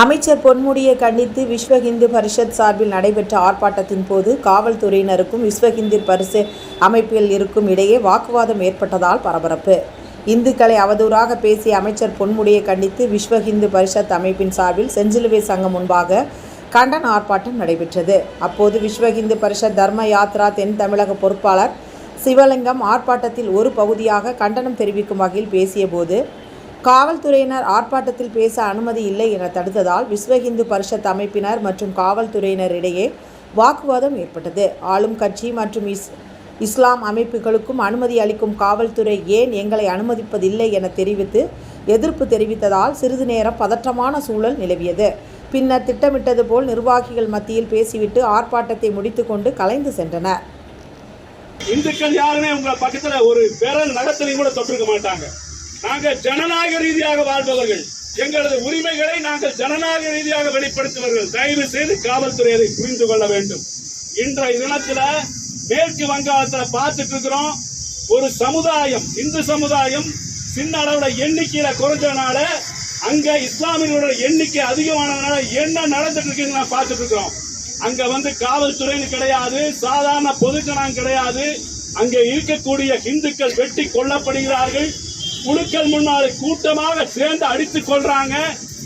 அமைச்சர் பொன்முடியை கண்டித்து விஸ்வ ஹிந்து பரிஷத் சார்பில் நடைபெற்ற ஆர்ப்பாட்டத்தின் போது காவல்துறையினருக்கும் விஸ்வ ஹிந்து பரிசு அமைப்பில் இருக்கும் இடையே வாக்குவாதம் ஏற்பட்டதால் பரபரப்பு. இந்துக்களை அவதூறாக பேசிய அமைச்சர் பொன்முடியை கண்டித்து விஸ்வ ஹிந்து பரிஷத் அமைப்பின் சார்பில் செஞ்சிலுவை சங்கம் முன்பாக கண்டன ஆர்ப்பாட்டம் நடைபெற்றது. அப்போது விஸ்வ ஹிந்து பரிஷத் தர்ம யாத்ரா தென் தமிழக பொறுப்பாளர் சிவலிங்கம் ஆர்ப்பாட்டத்தில் ஒரு பகுதியாக கண்டனம் தெரிவிக்கும் வகையில் பேசியபோது காவல்துறையினர் ஆர்ப்பாட்டத்தில் பேச அனுமதி இல்லை என தடுத்ததால் விஸ்வ இந்து பரிஷத் அமைப்பினர் மற்றும் காவல்துறையினரிடையே வாக்குவாதம் ஏற்பட்டது. ஆளும் கட்சி மற்றும் இஸ் இஸ்லாம் அமைப்புகளுக்கும் அனுமதி அளிக்கும் காவல்துறை ஏன் எங்களை அனுமதிப்பதில்லை என தெரிவித்து எதிர்ப்பு தெரிவித்ததால் சிறிது நேரம் பதற்றமான சூழல் நிலவியது. பின்னர் திட்டமிட்டது போல் நிர்வாகிகள் மத்தியில் பேசிவிட்டு ஆர்ப்பாட்டத்தை முடித்துக்கொண்டு கலைந்து சென்றனர். இந்துக்கள் யாருமே உங்களை பக்கத்தில் ஒரு விரல் நடத்தலையும் கூட தொட்டிருக்க மாட்டாங்க. நாங்கள் ஜனநாயக ரீதியாக வாழ்பவர்கள். எங்களது உரிமைகளை நாங்கள் ஜனநாயக ரீதியாக வெளிப்படுத்துவர்கள் தயவு செய்து காவல்துறை அதை புரிந்து கொள்ள வேண்டும். இன்றைய தினத்துல மேற்கு வங்காளத்தில் பார்த்துட்டு இருக்கிறோம். ஒரு சமுதாயம் இந்து சமுதாயம் சின்ன அளவுல எண்ணிக்கையில குறைஞ்சனால அங்க இஸ்லாமியர்களோட எண்ணிக்கை அதிகமானதுனால என்ன நடந்துட்டு இருக்குன்னு நான் பார்த்துட்டு இருக்கிறோம். அங்க வந்து காவல்துறைன்னு கிடையாது சாதாரண பொதுஜனம் கிடையாது. அங்க இருக்கக்கூடிய இந்துக்கள் வெட்டி கொல்லப்படுகிறார்கள். குழுக்கள் முன்னால் கூட்டமாக சேர்ந்து அடித்துக் கொள்றாங்க.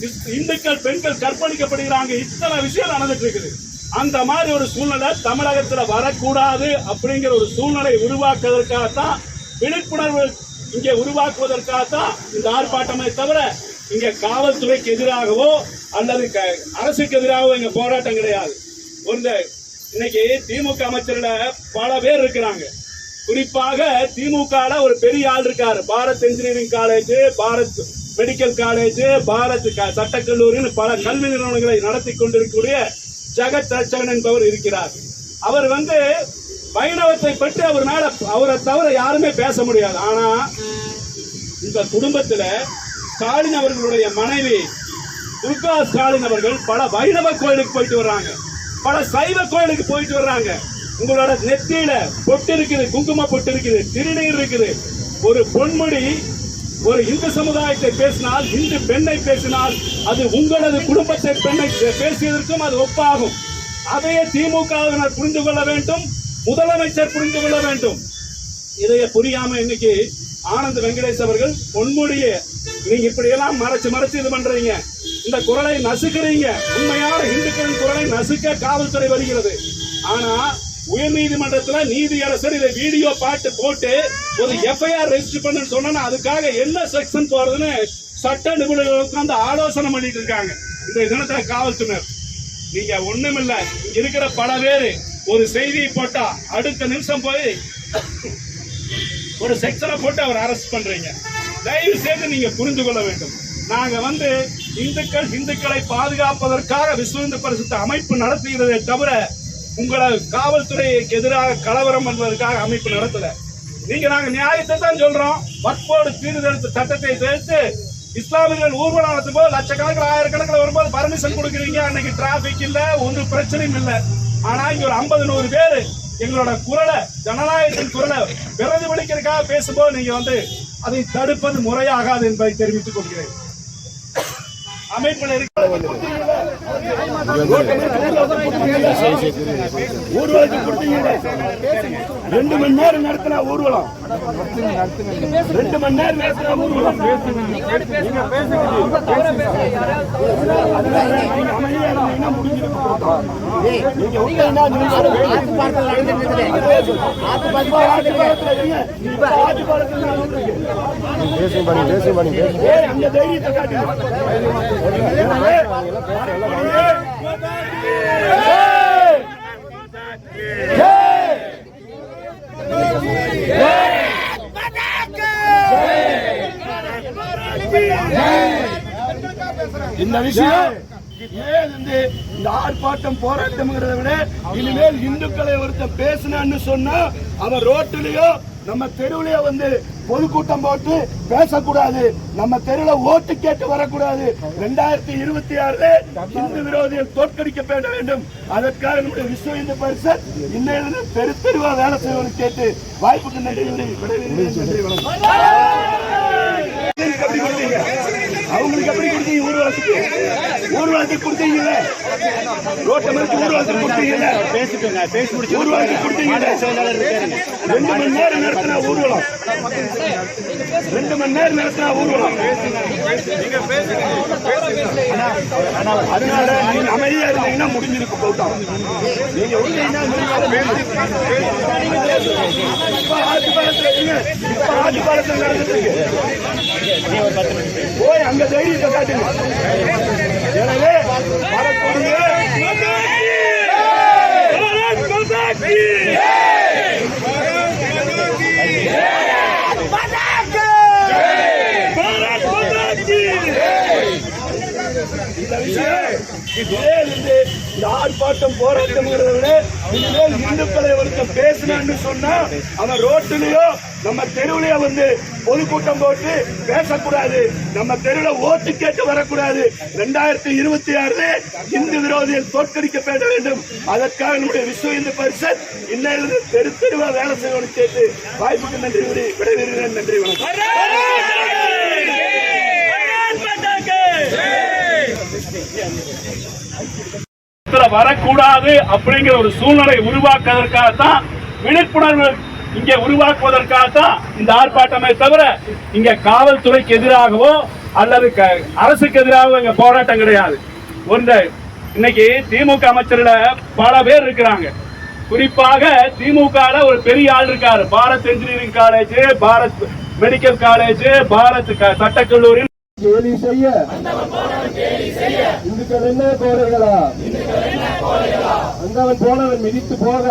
இஸ்- இந்துக்கள் பெண்கள் கற்பழிக்கப்படுகிறாங்க. இத்தனை விஷயம் நடந்துட்டு இருக்குது. அந்த மாதிரி ஒரு சூழ்நிலை தமிழகத்தில் வரக்கூடாது அப்படிங்கிற ஒரு சூழ்நிலை உருவாக்குவதற்காகத்தான் விழிப்புணர்வு இங்கே உருவாக்குவதற்காகத்தான் இந்த ஆர்ப்பாட்டமே தவிர இங்க காவல்துறைக்கு எதிராகவோ அல்லது க- அரசுக்கு எதிராகவோ இங்க போராட்டம் கிடையாது. ஒரு இன்னைக்கு திமுக அமைச்சர்ல பல பேர் இருக்கிறாங்க. குறிப்பாக திமுக ஒரு பெரிய ஆள் இருக்காரு. Bharat engineering college Bharat medical college Bharat க- சட்டக்கல்லூரின்னு பல கல்வி நிறுவனங்களை நடத்தி கொண்டிருக்கக்கூடிய ஜெகத் ரட்சகன் என்பவர் இருக்கிறார். அவர் வந்து வைணவத்தை பற்றி அவர் மேல அவரை தவிர யாருமே பேச முடியாது. ஆனா இந்த குடும்பத்துல ஸ்டாலின் அவர்களுடைய மனைவி துர்கா ஸ்டாலின் அவர்கள் பல வைணவ கோயிலுக்கு போயிட்டு வர்றாங்க. பல சைவ கோயிலுக்கு போயிட்டு வர்றாங்க. உங்களோட நெத்தியில பொட்டு இருக்குது குங்கும பொட்டு இருக்குது திருநீர் இருக்குது. ஒரு பொன்மொழி ஒரு இந்து சமுதாயத்தை பேசினால் இந்து பெண்ணை பேசினால் அது உங்களது குடும்பத்தை பெண்ணை பேசியதற்கும் அது ஒப்பாகும். அதையே திமுகவினர் புரிந்து கொள்ள வேண்டும் முதலமைச்சர் புரிந்து கொள்ள வேண்டும். இதைய புரியாம இன்னைக்கு ஆனந்த் வெங்கடேஷ் அவர்கள் பொன்மொழியை நீங்க இப்படி எல்லாம் மறைச்சு மறைச்சு இது பண்றீங்க. இந்த குரலை நசுக்கிறீங்க. உண்மையான இந்துக்களின் குரலை நசுக்க காவல்துறை வருகிறது. ஆனா உயர்நீதிமன்றத்துல நீதியரசர் இதை வீடியோ பாட்டு போட்டு ஒரு எஃப்ஐஆர் ரெஜிஸ்டர் பண்ணு சொன்னா அதுக்காக என்ன செக்ஷன் போறதுன்னு சட்ட நிபுணர்கள் உட்கார்ந்து ஆலோசனை பண்ணிட்டு இருக்காங்க. இந்த தினத்துல காவல்துறையினர். நீங்க ஒண்ணுமில்ல இருக்கிற பல பேரு ஒரு செய்தியை போட்டா அடுத்த நிமிஷம் போய் ஒரு செக்ஷனை போட்டு அவர் அரெஸ்ட் பண்றீங்க. தயவு செய்து நீங்க புரிந்து கொள்ள வேண்டும். நாங்க வந்து இந்துக்கள் இந்துக்களை பாதுகாப்பதற்காக விஸ்வ இந்து பரிசுத்த அமைப்பு நடத்துகிறதே தவிர உங்களை காவல்துறைக்கு எதிராக கலவரம் என்பதற்காக அமைப்பு நடத்தல. நீங்க நாங்க நியாயத்தை தான் சொல்றோம். வக்போடு சீர்திருத்த சட்டத்தை சேர்த்து இஸ்லாமியர்கள் ஊர்வலம் நடத்தும் போது லட்சக்கணக்கில் ஆயிரக்கணக்கில் வரும்போது பர்மிஷன் கொடுக்குறீங்க. அன்னைக்கு டிராபிக் இல்ல ஒரு பிரச்சனையும் இல்ல. ஆனா இங்க ஒரு ஐம்பது நூறு பேரு எங்களோட குரலை ஜனநாயகத்தின் குரலை பிரதிபலிக்கிறதுக்காக பேசும்போது நீங்க வந்து அதை தடுப்பது முறையாகாது என்பதை தெரிவித்துக் கொள்கிறேன். அமைப்பில் இருக்கிற ஊர்வலத்துக்கு கொடுத்தீங்க ரெண்டு மணி நேரம் நடத்தினா ஊர்வலம் ரெண்டு மணி நேரம் நடத்தினா ஊர்வலம் பேசுங்க. அமைதியா இந்த விஷயம் இந்த ஆர்ப்பாட்டம் போராட்டம்ங்கிறத விட இனிமேல் இந்துக்களை ஒருத்தர் பேசினான்னு சொன்னா அவன் ரோட்டிலேயோ நம்ம தெருவுலயோ வந்து பொதுக்கூட்டம் போட்டு பேசக்கூடாது. நம்ம தெருவில் ஓட்டு கேட்டு வரக்கூடாது. ரெண்டாயிரத்தி இருபத்தி ஆறுல இந்து விரோதிகள் தோற்கடிக்கப்பட வேண்டும். அதற்காக நம்முடைய விஸ்வ இந்து பரிசத் இன்னையிலிருந்து தெரு தெருவா வேலை செய்வதை கேட்டு வாய்ப்புக்கு நன்றி விடைபெறுகிறேன். நன்றி வணக்கம். அவங்களுக்கு எப்படி கொடுத்தீங்க? ஊர்வலத்துக்கு ஊர்வலத்துக்கு கொடுத்தீங்கல்ல ரோட்டை மறிச்சு ஊர்வலத்துக்கு கொடுத்தீங்கல்ல? பேசிட்டுங்க பேசி முடிச்சு ஊர்வலத்துக்கு கொடுத்தீங்கல்ல? ரெண்டு மணி நேரம் நடத்தினா ஊர்வலம் ரெண்டு மணி நேரம் நடத்தினா ஊர்வலம் அதனால நீங்க அமைதியா இருந்தீங்கன்னா முடிஞ்சிருக்கு கூட்டம் நீங்க விட்டீங்கன்னா இப்ப ஆட்சி பாலத்துல இருங்க இப்ப ஆட்சி பாலத்துல நடந்துட்டு இருக்கு போய் அங்க தைரியத்தை காட்டுங்க எனவே வரக்கூடிய பாரத் மாதா கி! பாரத் மாதா கி! இந்த விஷயம் இதே இருந்து இந்த ஆர்ப்பாட்டம் போராட்டம்ங்கிறத விட இனிமேல் இந்துக்களை ஒருத்தன் பேசினான்னு சொன்னா அவன் ரோட்டிலேயோ நம்ம தெருவுலயோ வந்து பொதுக்கூட்டம் போட்டு பேசக்கூடாது. நம்ம தெருவில் ஓட்டு கேட்டு வரக்கூடாது. ரெண்டாயிரத்தி இருபத்தி ஆறு இந்து தோற்கடிக்க தோற்கடிக்கப்பட வேண்டும். அதற்காக நம்முடைய விஸ்வ இந்து பரிஷத் இன்னையிலிருந்து தெரு தெருவா வேலை செய்யணும்னு கேட்டு வாய்ப்புக்கு நன்றி விடை விடைபெறுகிறேன். நன்றி வணக்கம். வரக்கூடாது அப்படிங்கிற ஒரு சூழ்நிலை உருவாக்குவதற்காகத்தான் விழிப்புணர்வு இங்கே உருவாக்குவதற்காகத்தான் இந்த ஆர்ப்பாட்டமே தவிர இங்க காவல்துறைக்கு எதிராகவோ அல்லது க- அரசுக்கு எதிராகவோ இங்க போராட்டம் கிடையாது. ஒன்று இன்னைக்கு திமுக அமைச்சர்ல பல பேர் இருக்கிறாங்க. குறிப்பாக திமுக ஒரு பெரிய ஆள் இருக்காரு. Bharat engineering college Bharat medical college Bharat சட்டக்கல்லூரி கேலி செய்ய. இந்துக்கள் என்ன கோடைகளா அந்தவன் போனவன் மிதித்து போக.